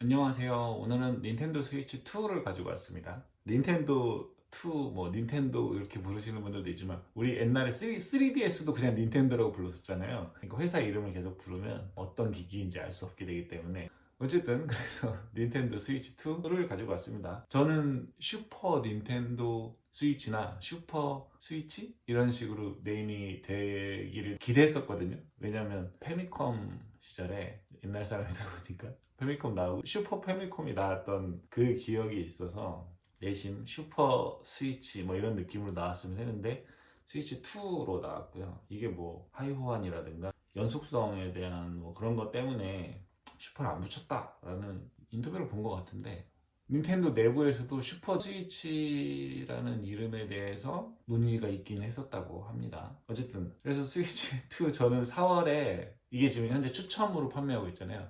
안녕하세요. 오늘은 닌텐도 스위치 2를 가지고 왔습니다. 닌텐도 2, 뭐 닌텐도 이렇게 부르시는 분들도 있지만 우리 옛날에 3, 3DS도 그냥 닌텐도라고 불렀었잖아요. 그러니까 회사 이름을 계속 부르면 어떤 기기인지 알 수 없게 되기 때문에 어쨌든 그래서 닌텐도 스위치 2를 가지고 왔습니다. 저는 슈퍼 닌텐도 스위치나 슈퍼 스위치 이런 식으로 네임이 되기를 기대했었거든요. 왜냐면 페미컴 시절에 옛날 사람이다 보니까 페미컴 나오고 슈퍼 페미컴이 나왔던 그 기억이 있어서 내심 슈퍼 스위치 뭐 이런 느낌으로 나왔으면 했는데 스위치 2로 나왔고요. 이게 뭐 하이호환이라든가 연속성에 대한 뭐 그런 것 때문에 슈퍼를 안 붙였다 라는 인터뷰를 본 것 같은데 닌텐도 내부에서도 슈퍼 스위치라는 이름에 대해서 논의가 있긴 했었다고 합니다. 어쨌든 그래서 스위치 2 저는 4월에 이게 지금 현재 추첨으로 판매하고 있잖아요.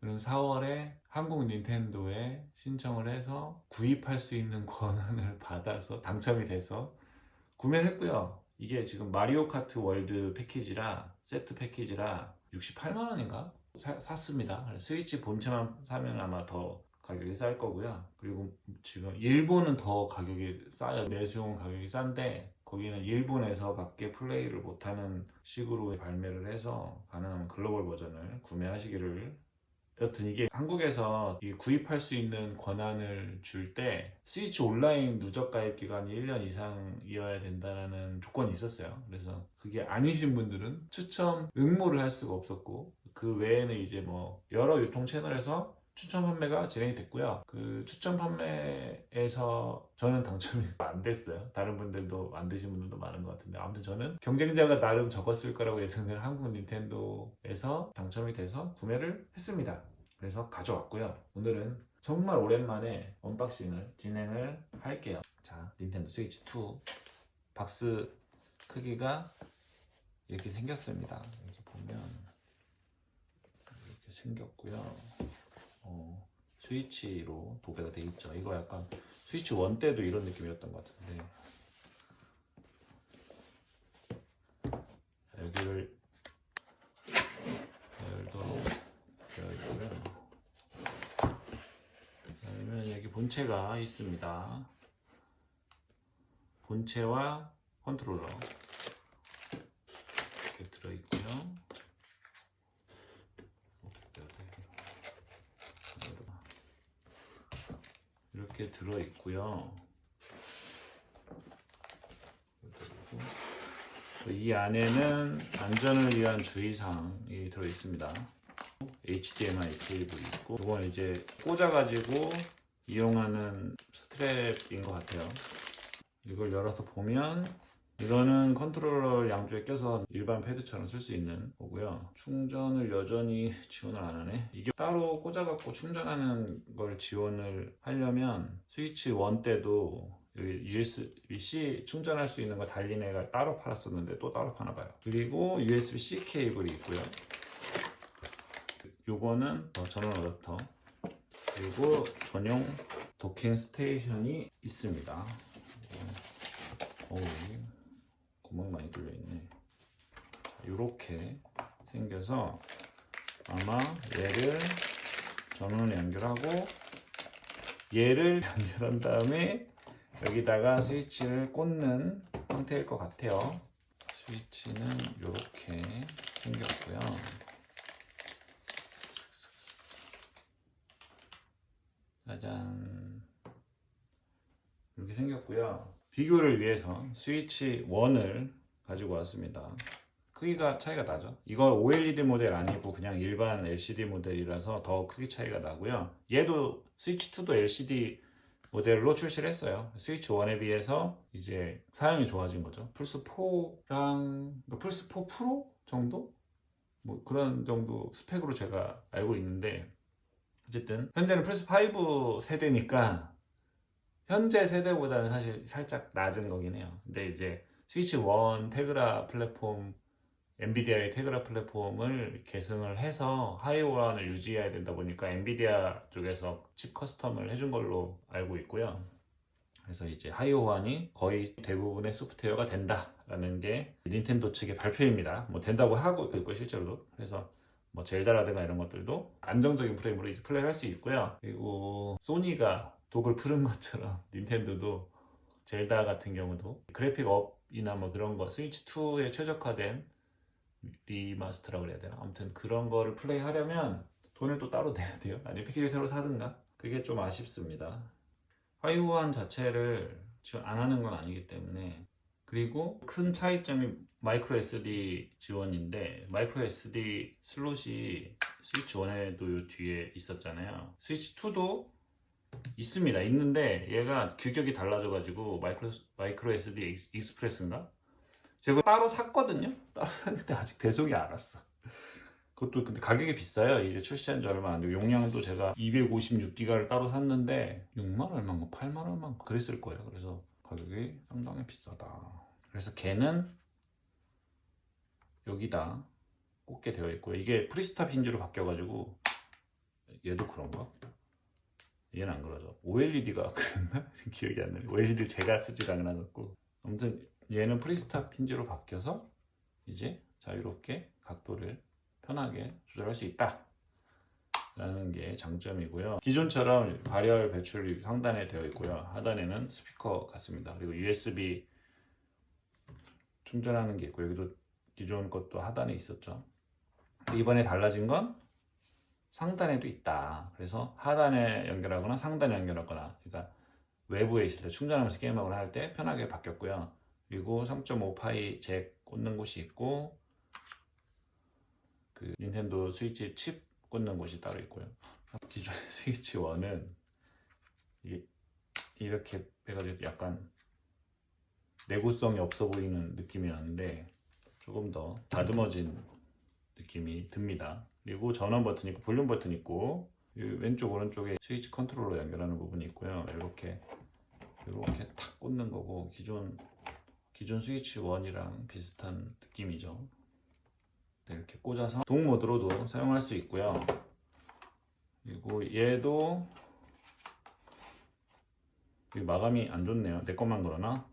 그럼 4월에 한국 닌텐도에 신청을 해서 구입할 수 있는 권한을 받아서 당첨이 돼서 구매를 했고요. 이게 지금 마리오 카트 월드 패키지라 세트 패키지라 68만 원인가 샀습니다. 스위치 본체만 사면 아마 더 가격이 쌀 거고요. 그리고 지금 일본은 더 가격이 싸요. 내수용 가격이 싼데 거기는 일본에서밖에 플레이를 못하는 식으로 발매를 해서 가능하면 글로벌 버전을 구매하시기를 여튼 이게 한국에서 이 구입할 수 있는 권한을 줄 때 스위치 온라인 누적 가입 기간이 1년 이상이어야 된다는 조건이 있었어요. 그래서 그게 아니신 분들은 추첨 응모를 할 수가 없었고 그 외에는 이제 뭐 여러 유통 채널에서 추첨 판매가 진행이 됐고요. 그 추첨 판매에서 저는 당첨이 안 됐어요. 다른 분들도 안 되신 분들도 많은 것 같은데 아무튼 저는 경쟁자가 나름 적었을 거라고 예상되는 한국 닌텐도에서 당첨이 돼서 구매를 했습니다. 그래서 가져왔고요. 오늘은 정말 오랜만에 언박싱을 진행을 할게요. 자, 닌텐도 스위치 2 박스 크기가 이렇게 생겼습니다. 이렇게 보면 이렇게 생겼고요. 어, 스위치로 도배가 돼 있죠. 이거 약간 스위치 1 때도 이런 느낌이었던 것 같은데 여기를 열도 되어 있고요. 그러면 여기 본체가 있습니다. 본체와 컨트롤러 이렇게 들어 있고요. 이렇게 들어 있고요. 그리고 이 안에는 안전을 위한 주의사항이 들어 있습니다. HDMI 케이블 있고, 이건 이제 꽂아가지고 이용하는 스트랩인 것 같아요. 이걸 열어서 보면 이거는 컨트롤러 양쪽에 껴서 일반 패드처럼 쓸 수 있는 거고요. 충전을 여전히 지원을 안 하네. 이게 따로 꽂아갖고 충전하는 걸 지원을 하려면 스위치 1 때도 USB-C 충전할 수 있는 거 달린 애가 따로 팔았었는데 또 따로 파나 봐요. 그리고 USB-C 케이블이 있고요. 요거는 어, 전원 어댑터 그리고 전용 도킹 스테이션이 있습니다. 어우, 구멍이 많이 뚫려 있네. 이렇게 생겨서 아마 얘를 전원에 연결하고 얘를 연결한 다음에 여기다가 스위치를 꽂는 형태일 것 같아요. 스위치는 이렇게 생겼고요. 짜잔. 이렇게 생겼고요. 비교를 위해서 스위치 1을 가지고 왔습니다. 크기가 차이가 나죠. 이거 OLED 모델 아니고 그냥 일반 LCD 모델이라서 더 크기 차이가 나고요. 얘도 스위치 2도 LCD 모델로 출시를 했어요. 스위치 1에 비해서 이제 사양이 좋아진 거죠. 플스 4랑 플스 4 프로 정도? 뭐 그런 정도 스펙으로 제가 알고 있는데 어쨌든 현재는 플스 5 세대니까 현재 세대보다는 사실 살짝 낮은 거긴 해요. 근데 이제 스위치 1 테그라 플랫폼 엔비디아의 테그라 플랫폼을 계승을 해서 하이오란을 유지해야 된다 보니까 엔비디아 쪽에서 칩 커스텀을 해준 걸로 알고 있고요. 그래서 이제 하이오환이 거의 대부분의 소프트웨어가 된다라는 게 닌텐도 측의 발표입니다. 뭐 된다고 하고 있고 실제로도 그래서 뭐 젤다라든가 이런 것들도 안정적인 프레임으로 이제 플레이할 수 있고요. 그리고 소니가 독을 푸른 것처럼 닌텐도도 젤다 같은 경우도 그래픽 업이나 뭐 그런 거 스위치 2에 최적화된 리마스터라고 그래야 되나? 아무튼 그런 거를 플레이하려면 돈을 또 따로 내야 돼요. 아니면 패키지 새로 사든가. 그게 좀 아쉽습니다. 화이후한 자체를 지원 안 하는 건 아니기 때문에 그리고 큰 차이점이 마이크로 SD 지원인데 마이크로 SD 슬롯이 스위치 1에도 요 뒤에 있었잖아요. 스위치 2도 있습니다. 있는데 얘가 규격이 달라져가지고 마이크로 마이크로 SD 익스- 익스프레스인가? 제가 따로 샀거든요. 따로 샀는데 아직 배송이 안 왔어. 그것도 근데 가격이 비싸요. 이제 출시한 지 얼마 안 되고 용량도 제가 256기가를 따로 샀는데 6만 얼마인가 8만 얼마인가 그랬을 거예요. 그래서 가격이 상당히 비싸다. 그래서 걔는 여기다 꽂게 되어 있고요. 이게 프리스탑 힌지로 바뀌어가지고 얘도 그런가? 얘는 안 그러죠. OLED가 그랬나? 기억이 안 나네. OLED를 제가 쓰지 않아갖고 아무튼 얘는 프리스탑 힌지로 바뀌어서 이제 자유롭게 각도를 편하게 조절할 수 있다. 라는 게 장점이고요. 기존처럼 발열 배출이 상단에 되어 있고요. 하단에는 스피커 같습니다. 그리고 USB 충전하는 게 있고 여기도 기존 것도 하단에 있었죠. 이번에 달라진 건 상단에도 있다. 그래서 하단에 연결하거나 상단에 연결하거나 그러니까 외부에 있을 때 충전하면서 게임하거나 할 때 편하게 바뀌었고요. 그리고 3.5파이 잭 꽂는 곳이 있고 그 닌텐도 스위치 칩 꽂는 곳이 따로 있고요. 기존의 스위치 1은 이게 이렇게 해가지고 약간 내구성이 없어 보이는 느낌이었는데 조금 더 다듬어진 느낌이 듭니다. 그리고 전원 버튼 있고 볼륨 버튼 있고 이 왼쪽 오른쪽에 스위치 컨트롤러 연결하는 부분이 있고요. 이렇게 이렇게 탁 꽂는 거고 기존 기존 스위치 1이랑 비슷한 느낌이죠. 네, 이렇게 꽂아서 동 모드로도 사용할 수 있고요. 그리고 얘도 이 마감이 안 좋네요. 내 것만 그러나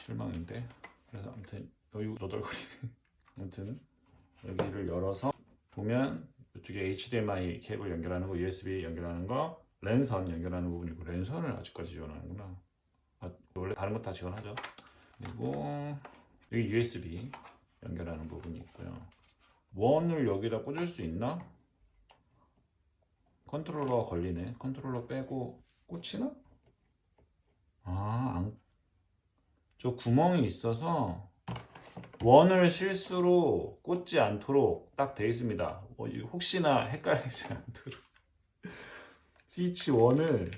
실망인데. 그래서 아무튼 여기 너덜거리네. 아무튼 여기를 열어서 보면 이쪽에 HDMI 케이블 연결하는 거, USB 연결하는 거, 랜선 연결하는 부분이고 랜선을 아직까지 지원하는구나. 아, 원래 다른 거다 지원하죠. 그리고 여기 USB 연결하는 부분이 있고요. 원을 여기다 꽂을 수 있나? 컨트롤러가 걸리네. 컨트롤러 빼고 꽂히나? 아, 안... 저 구멍이 있어서 원을 실수로 꽂지 않도록 딱 되어 있습니다. 어, 이 혹시나 헷갈리지 않도록 스위치 1을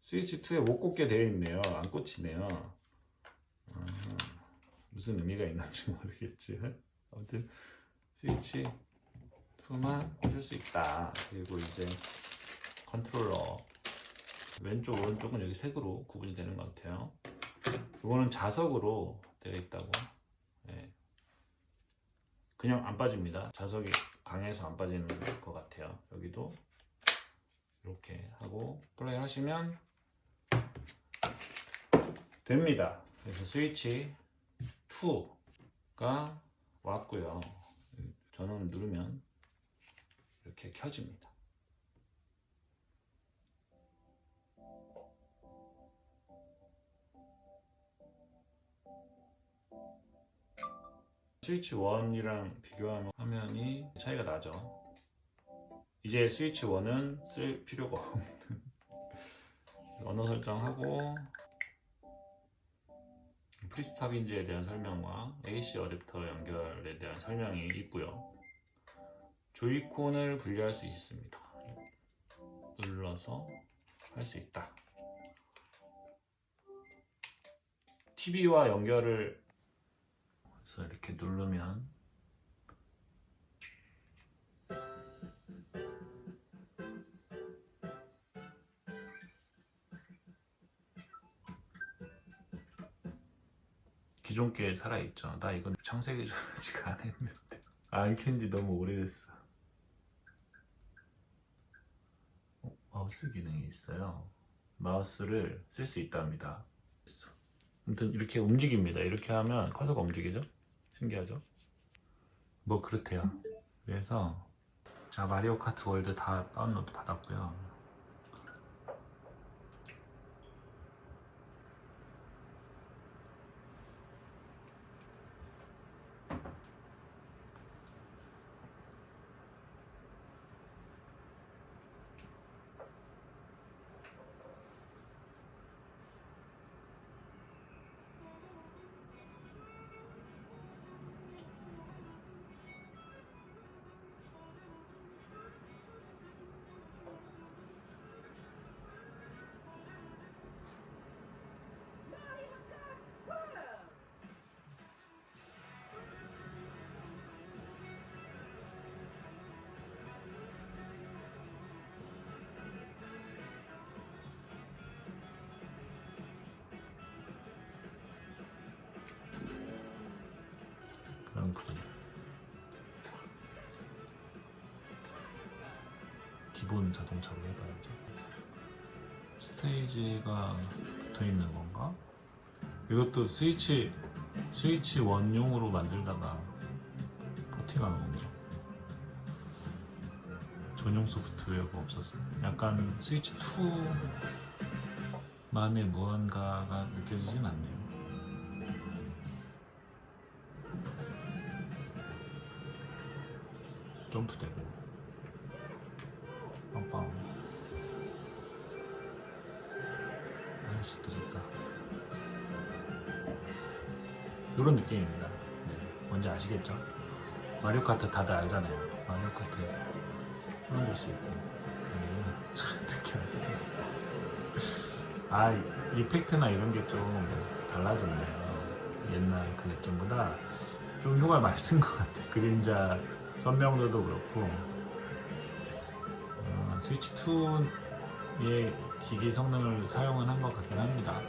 스위치 2에 못 꽂게 되어 있네요. 안 꽂히네요. 아, 무슨 의미가 있는지 모르겠지. 아무튼 스위치 2만 꽂을 수 있다. 그리고 이제 컨트롤러 왼쪽 오른쪽은 여기 색으로 구분이 되는 것 같아요. 이거는 자석으로 되어 있다고. 네. 그냥 안 빠집니다. 자석이 강해서 안 빠지는 것 같아요. 여기도 이렇게 하고 플레이 하시면 됩니다. 그래서 스위치 2가 왔고요. 저는 누르면 이렇게 켜집니다. 스위치 1이랑 비교하면 화면이 차이가 나죠. 이제 스위치 1은 쓸 필요가 없는 언어 설정하고 프리스탑 인지에 대한 설명과 AC 어댑터 연결에 대한 설명이 있고요. 조이콘을 분리할 수 있습니다. 눌러서 할 수 있다. TV와 연결을 그래서 이렇게 누르면 기존 게 살아있죠. 나 이건 창세기 전 아직 안 했는데 안 켠지 너무 오래됐어. 어, 마우스 기능이 있어요. 마우스를 쓸 수 있답니다. 아무튼 이렇게 움직입니다. 이렇게 하면 커서가 움직이죠? 신기하죠? 뭐 그렇대요. 그래서 자 마리오 카트 월드 다 다운로드 받았고요. 기본 자동차로 해봐야죠 스테이지가 붙어 있는 건가? 이것도 스위치 스위치 원용으로 만들다가 포팅하는 건가? 전용 소프트웨어가 없었어. 약간 스위치 2만의 무언가가 느껴지진 않네요. 점프되고 빵빵. 할 수도 있다 이런 느낌입니다. 네, 뭔지 아시겠죠? 마리오 카트 다들 알잖아요. 마리오 카트 손을 볼수 있고. 음, 특이하게 아 이펙트나 이런 게 좀 달라졌네요. 옛날 그 느낌보다 좀 효과를 많이 쓴 것 같아 그림자 선명도도 그렇고. 어, 스위치 2의 기기 성능을 사용은 한 것 같긴 합니다.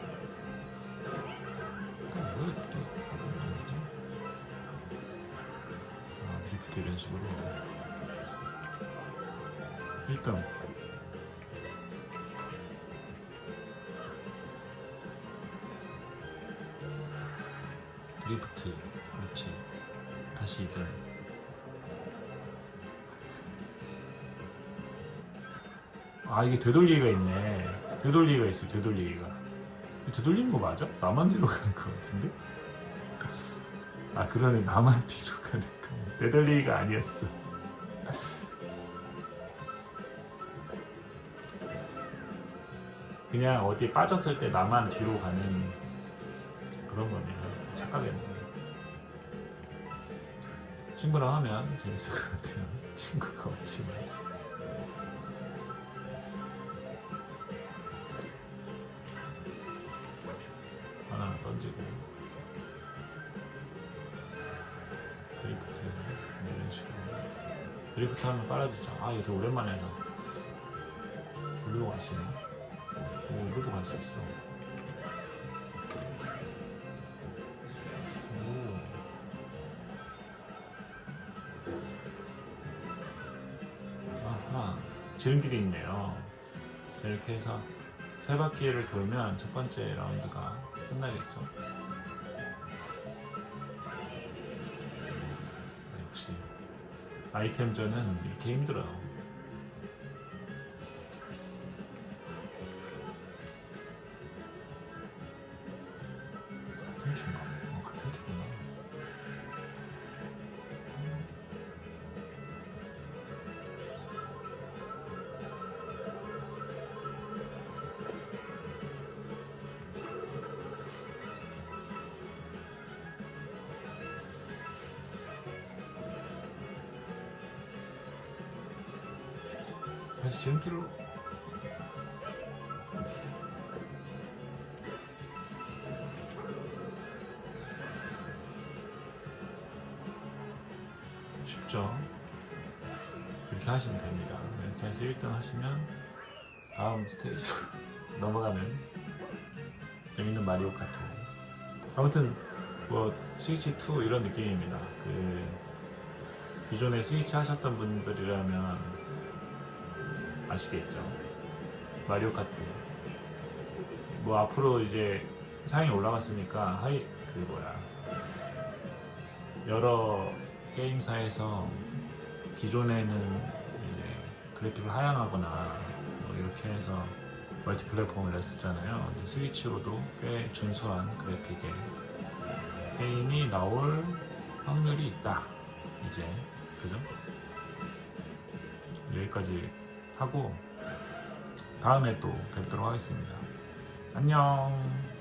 아, 드리프트 이런 식으로. 1등 드리프트 그렇지. 다시 2등 아 이게 되돌리기가 있네. 되돌리기가 있어 되돌리기가. 되돌리는 거 맞아? 나만 뒤로 가는 거 같은데? 아 그러네. 나만 뒤로 가는 거. 되돌리기가 아니었어. 그냥 어디 빠졌을 때 나만 뒤로 가는 그런 거네요 착각했네. 친구랑 하면 재밌을 것 같아요. 친구 드리프트 하면 빨라지죠 아 이렇게 오랜만에 해서. 불리고 가시네 오 이것도 갈 수 있어. 오. 아하 지름길이 있네요. 이렇게 해서 세 바퀴를 돌면 첫 번째 라운드가 끝나겠죠. 아이템전은 이렇게 힘들어요. 다시 지름길로. 쉽죠 이렇게 하시면 됩니다. 이렇게 해서 1등 하시면 다음 스테이지로 넘어가는 재밌는 마리오 카트 아무튼 뭐 스위치 2 이런 느낌입니다. 그 기존에 스위치 하셨던 분들이라면 아시겠죠? 마리오 카트. 뭐 앞으로 이제 사양이 올라갔으니까 하이 그 뭐야 여러 게임사에서 기존에는 이제 그래픽을 하향하거나 뭐 이렇게 해서 멀티 플랫폼을 냈었잖아요. 스위치로도 꽤 준수한 그래픽의 게임이 나올 확률이 있다. 이제 그죠? 여기까지 하고 다음에 또 뵙도록 하겠습니다. 안녕.